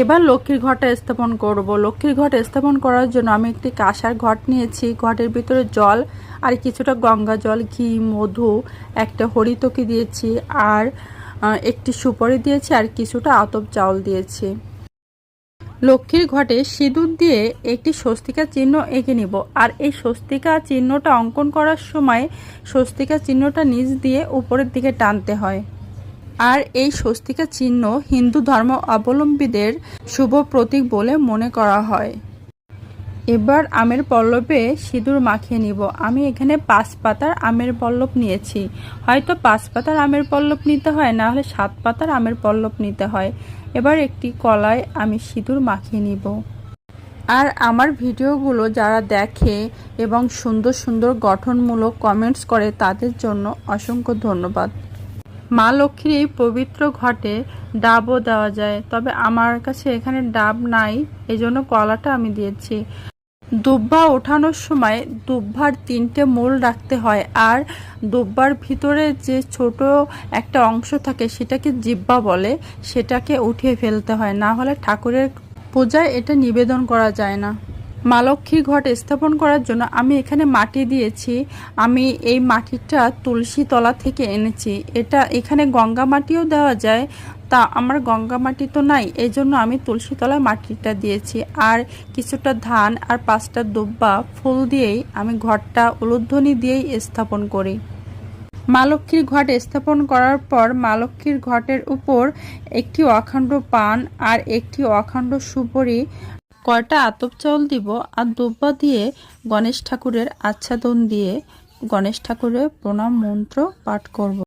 এবার লক্ষ্মীর ঘরটা স্থাপন করব। লক্ষ্মীর ঘট স্থাপন করার জন্য আমি একটি কাঁসার ঘট নিয়েছি। ঘটের ভিতরে জল আর কিছুটা গঙ্গা জল, ঘি, মধু, একটা হরিতকি দিয়েছি আর একটি সুপারি দিয়েছি আর কিছুটা আতপ চাউল দিয়েছি। লক্ষ্মীর ঘটে সিঁদুর দিয়ে একটি স্বস্তিকা চিহ্ন এঁকে নিব আর এই স্বস্তিকা চিহ্নটা অঙ্কন করার সময় স্বস্তিকা চিহ্নটা নিচ দিয়ে উপরের দিকে টানতে হয়। আর এই স্বস্তিকা চিহ্ন হিন্দু ধর্ম অবলম্বীদের শুভ প্রতীক বলে মনে করা হয়। এবার আমের পল্লবে সিঁদুর মাখিয়ে নিব। আমি এখানে পাঁচ পাতার আমের পল্লব নিয়েছি। হয়তো পাঁচ পাতার আমের পল্লব নিতে হয়, না হলে সাত পাতার আমের পল্লব নিতে হয়। এবার একটি কলায় আমি সিঁদুর মাখিয়ে নিব। আর আমার ভিডিওগুলো যারা দেখে এবং সুন্দর সুন্দর গঠনমূলক কমেন্টস করে তাদের জন্য অসংখ্য ধন্যবাদ। মা লক্ষ্মীর এই পবিত্র ঘটে ডাবও দেওয়া যায়। তবে আমার কাছে এখানে ডাব নাই, এজন্য কলাটা আমি দিয়েছি। দুব্বা ওঠানোর সময় দুব্বার তিনটে মূল রাখতে হয়, আর দুব্বার ভিতরে যে ছোট একটা অংশ থাকে সেটাকে জিব্বা বলে, সেটাকে উঠিয়ে ফেলতে হয়। না হলে ঠাকুরের পূজায় এটা নিবেদন করা যায় না। মা লক্ষ্মীর ঘট স্থাপন করার জন্য আমি এখানে মাটি দিয়েছি। আমি এই মাটিটা তুলসী তলা থেকে এনেছি। এটা এখানে গঙ্গা মাটিও দেওয়া যায়। তা আমার গঙ্গা মাটি তো নাই এই জন্য আমি তুলসী তলায় মাটিটা দিয়েছি। আর কিছুটা ধান আর পাঁচটা দুব্বা ফুল দিয়েই আমি ঘরটা উলুধ্বনি দিয়েই স্থাপন করি। মা লক্ষ্মীর ঘট স্থাপন করার পর মা লক্ষ্মীর ঘটের উপর একটি অখণ্ড পান আর একটি অখণ্ড সুপরি কয়টা আতপ চাউল দিব আর দুব্বা দিয়ে গণেশ ঠাকুরের আচ্ছাদন দিয়ে গণেশ ঠাকুরের প্রণাম মন্ত্র পাঠ করব।